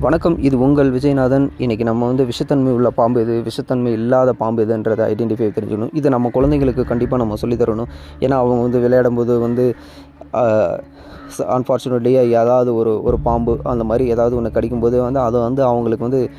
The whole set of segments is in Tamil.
வணக்கம் இது உங்கள் விஜயநாதன். இன்றைக்கி நம்ம வந்து விஷத்தன்மை உள்ள பாம்பு எது? விஷத்தன்மை இல்லாத பாம்பு எதுன்றதை ஐடென்டிஃபை தெரிஞ்சுக்கணும். இது நம்ம குழந்தைங்களுக்கு கண்டிப்பாக நம்ம சொல்லித் தரணும். ஏன்னா அவங்க வந்து விளையாடும்போது வந்து அன்ஃபார்ச்சுனேட்லி ஏதாவது ஒரு ஒரு பாம்பு அந்த மாதிரி ஏதாவது ஒன்று கடிக்கும்போது வந்து அதை வந்து அவங்களுக்கு வந்து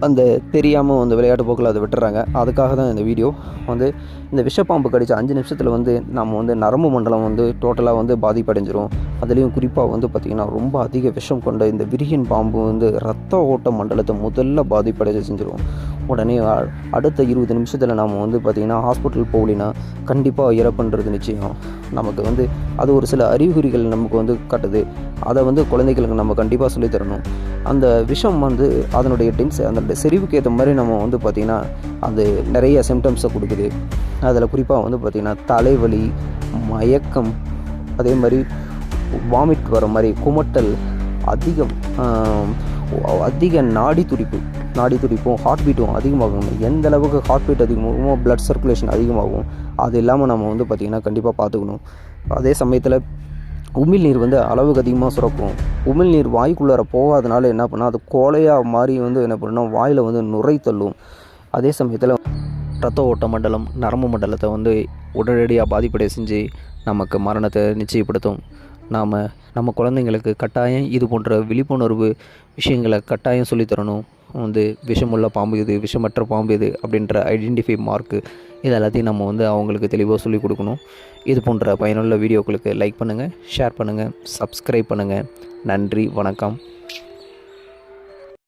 அந்த தெரியாமல் அந்த விளையாட்டு போக்கில் அதை விட்டுறாங்க. அதுக்காக தான் இந்த வீடியோ வந்து இந்த விஷப்பாம்பு கடித்த அஞ்சு நிமிஷத்தில் வந்து நம்ம வந்து நரம்பு மண்டலம் வந்து டோட்டலாக வந்து பாதிப்படைஞ்சிரும். அதுலேயும் குறிப்பாக வந்து பார்த்திங்கன்னா ரொம்ப அதிக விஷம் கொண்ட இந்த விரியன் பாம்பு வந்து ரத்த ஓட்ட மண்டலத்தை முதல்ல பாதிப்படைய செஞ்சிடும் உடனே அ- அடுத்த இருபது நிமிஷத்தில் நம்ம வந்து பார்த்திங்கன்னா ஹாஸ்பிட்டல் போகலினா கண்டிப்பாக இறப்புன்றது நிச்சயம். நமக்கு வந்து அது ஒரு சில அறிகுறிகள் நமக்கு வந்து காட்டுது. அதை வந்து குழந்தைகளுக்கு நம்ம கண்டிப்பாக சொல்லித்தரணும் அந்த விஷம் வந்து அதனுடைய டென்ஸ் அந்த செறிவுக்கு ஏற்ற மாதிரி நம்ம வந்து பார்த்திங்கன்னா அது நிறைய சிம்டம்ஸை கொடுக்குது. அதில் குறிப்பாக வந்து பார்த்திங்கன்னா தலைவலி மயக்கம் அதே மாதிரி வாமிட் வர மாதிரி குமட்டல் அதிகம் அதிக நாடி துடிப்பு நாடி துடிப்பும் ஹார்ட் பீட்டும் அதிகமாகும். எந்த அளவுக்கு ஹார்ட் பீட் அதிகமாகுமோ blood சர்க்குலேஷன் அதிகமாகும் அது இல்லாமல் நம்ம வந்து பார்த்திங்கன்னா கண்டிப்பாக பார்த்துக்கணும் அதே சமயத்தில் உமிழ் நீர் வந்து அளவுக்கு அதிகமாக சுரக்கும். உமிழ் நீர் வாய்க்குள்ளார போகாதனால என்ன பண்ணால் அது கோலையாக மாறி வந்து என்ன பண்ணுன்னா வாயில் வந்து நுரை தள்ளும். அதே சமயத்தில் ரத்த ஓட்ட மண்டலம் நரம்பு மண்டலத்தை வந்து உடனடியாக பாதிப்படைய செஞ்சு நமக்கு மரணத்தை நிச்சயப்படுத்தும். நாம் நம்ம குழந்தைங்களுக்கு கட்டாயம் இது போன்ற விழிப்புணர்வு விஷயங்களை கட்டாயம் சொல்லித் தரணும் வந்து விஷமுள்ள பாம்பு இது விஷமற்ற பாம்பு இது அப்படின்ற ஐடென்டிஃபை மார்க்கு இது எல்லாத்தையும் நம்ம வந்து அவங்களுக்கு தெளிவாக சொல்லிக் கொடுக்கணும். இது போன்ற பயனுள்ள வீடியோக்களுக்கு லைக் பண்ணுங்கள் ஷேர் பண்ணுங்கள் சப்ஸ்கிரைப் பண்ணுங்கள் நன்றி வணக்கம்.